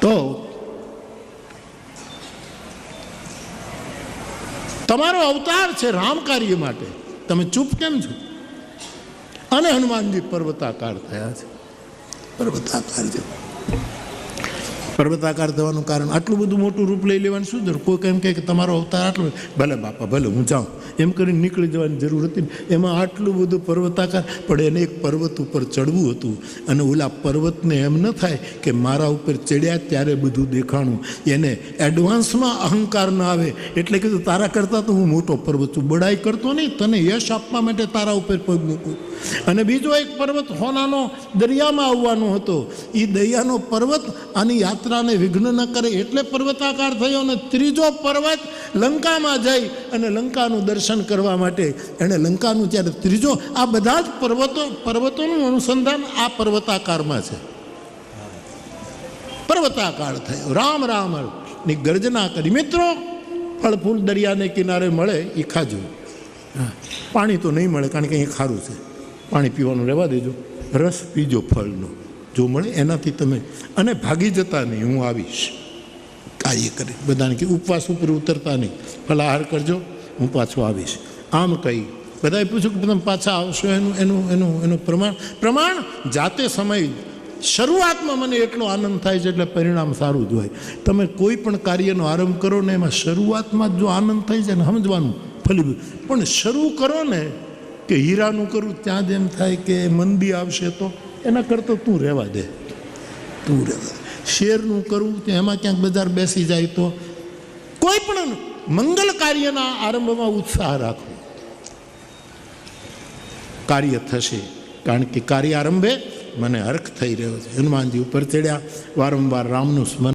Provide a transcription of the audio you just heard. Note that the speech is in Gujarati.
તો તમારો અવતાર છે રામ કાર્ય માટે. તમે ચૂપ કેમ છો? અને હનુમાનજી પર્વતાકાર થયા છે. પર્વતાકાર છે. પર્વતાકાર થવાનું કારણ. આટલું બધું મોટું રૂપ લઈ લેવાનું શું જરૂર? કોઈ એમ કહે કે તમારો અવતાર આટલો ભલે બાપા, ભલે, હું જાઉં. એમ કરીને નીકળી જવાની જરૂર હતી ને. એમાં આટલું બધું પર્વતાકાર. પણ એને એક પર્વત ઉપર ચડવું હતું. અને ઓલા પર્વતને એમ ન થાય કે મારા ઉપર ચડ્યા ત્યારે બધું દેખાણું. એને એડવાન્સમાં અહંકાર ન આવે. એટલે કીધું, તારા કરતાં તો હું મોટો પર્વત છું. બડાઈ કરતો નહીં. તને યશ આપવા માટે તારા ઉપર પગ મૂકું. અને બીજો એક પર્વત હોનાનો દરિયામાં આવવાનો હતો. એ દરિયાનો પર્વત આની યાત્રાને વિઘ્ન ન કરે એટલે પર્વતાકાર થયો અને ત્રીજો પર્વત લંકામાં જઈ અને લંકાનું દર્શન કરવા માટે એણે લંકાનું ત્યારે ત્રીજો આ બધા જ પર્વતો, પર્વતોનું અનુસંધાન આ પર્વતાકારમાં છે. પર્વતાકાર થયો. રામ રામની ગર્જના કરી. મિત્રો ફળ ફૂલ દરિયાને કિનારે મળે એ ખાજો. પાણી તો નહીં મળે, કારણ કે અહીં ખારું છે. પાણી પીવાનું રહેવા દેજો. રસ પીજો ફળનો. જો મળે એનાથી તમે અને ભાગી જતા નહીં, હું આવીશ. કાર્ય કરી. બધાને કે ઉપવાસ ઉપર ઉતરતા નહીં. ફલાહાર કરજો, હું પાછો આવીશ. આમ કહી બધાએ પૂછ્યું કે તમે પાછા આવશો? એનું એનું એનું એનું પ્રમાણ? પ્રમાણ જાતે સમય, શરૂઆતમાં મને એટલો આનંદ થાય છે, એટલે પરિણામ સારું જ હોય. તમે કોઈ પણ કાર્યનો આરંભ કરો ને એમાં શરૂઆતમાં જો આનંદ થાય છે ને સમજવાનું ફલી પણ શરૂ કરો ને કે હીરાનું કરું, ત્યાં જ એમ થાય કે મંદી આવશે તો? એના કરતાં તું રહેવા દે. તું રહેવા શેરનું કરવું તો એમાં ક્યાંક બજાર બેસી જાય તો કોઈ પણ મંગલ કાર્યના આરંભમાં ઉત્સાહ રાખવો કાર્ય થશે, કારણ કે કાર્ય આરંભે મને હરખ થઈ રહ્યો છે. હનુમાનજી ઉપર ચડ્યા, વારંવાર રામનું સ્મરણ